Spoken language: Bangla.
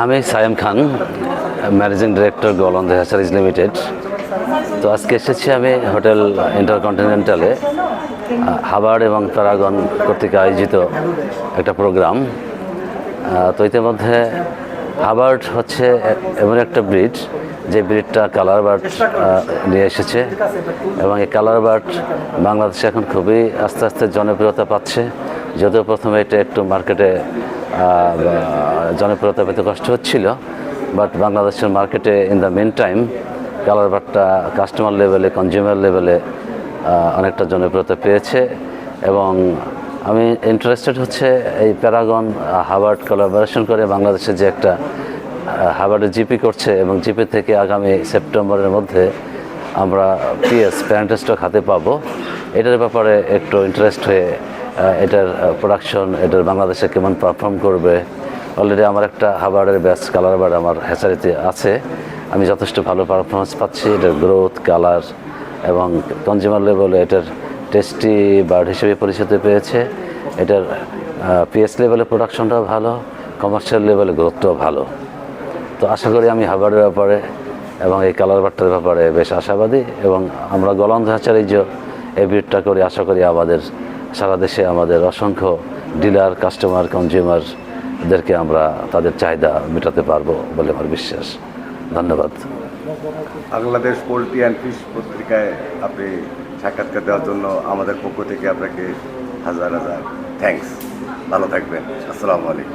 আমি Sayem Khan, managing director Golondo hatcheries limited. তো আজকে এসেছি আমি হোটেল ইন্টারকন্টিনেন্টালে, হাবার্ড এবং প্যারাগন কর্তৃক আয়োজিত একটা প্রোগ্রাম। তো ইতিমধ্যে হাবার্ড হচ্ছে এমন একটা ব্রিড, যে ব্রিডটা কালার বার্ড নিয়ে এসেছে। এবং এই কালার বার্ড বাংলাদেশে এখন খুবই আস্তে আস্তে জনপ্রিয়তা পাচ্ছে। যদিও প্রথমে এটা একটু মার্কেটে জনপ্রিয়তা পেতে কষ্ট হচ্ছিল বাট বাংলাদেশের মার্কেটে in the meantime colour বার্ডটা কাস্টমার লেভেলে কনজিউমার লেভেলে অনেকটা জনপ্রিয়তা পেয়েছে এবং আমি ইন্টারেস্টেড হচ্ছে এই প্যারাগন হাবার্ড কোলাবোরেশন করে বাংলাদেশে যে একটা হাবার্ডে জিপি করছে এবং জিপি থেকে আগামী সেপ্টেম্বরের মধ্যে আমরা পিএস প্যারেন্ট স্টক হাতে পাবো। এটার ব্যাপারে একটু ইন্টারেস্ট হয়ে এটার প্রোডাকশন এটার বাংলাদেশে কেমন পারফর্ম করবে? অলরেডি আমার একটা হাবার্ডের ব্যাচ কালার বার্ড আমার হ্যাচারিতে আছে। আমি যথেষ্ট ভালো পারফরমেন্স পাচ্ছি, এটার গ্রোথ কালার এবং কনজিউমার লেভেলে এটার টেস্টি বার্ড হিসেবে পরিচিতি পেয়েছে। এটার পিএস লেভেলে প্রোডাকশনটাও ভালো কমার্শিয়াল লেভেলে গ্রোথটাও ভালো। তো আশা করি আমি হাবারের ব্যাপারে এবং এই কালার বাট্টার ব্যাপারে বেশ আশাবাদী এবং আমরা গলন্দ হাচারি যে এই বিটটা করি, আশা করি আমাদের সারা দেশে আমাদের অসংখ্য ডিলার কাস্টমার কনজিউমারদেরকে আমরা তাদের চাহিদা মেটাতে পারব বলে আমার বিশ্বাস। ধন্যবাদ। বাংলাদেশ পোলট্রি অ্যান্ড ফিশ পত্রিকায় আপনি সাক্ষাৎকার দেওয়ার জন্য আমাদের পক্ষ থেকে আপনাকে হাজার হাজার থ্যাংকস ভালো থাকবেন। আসসালামু আলাইকুম।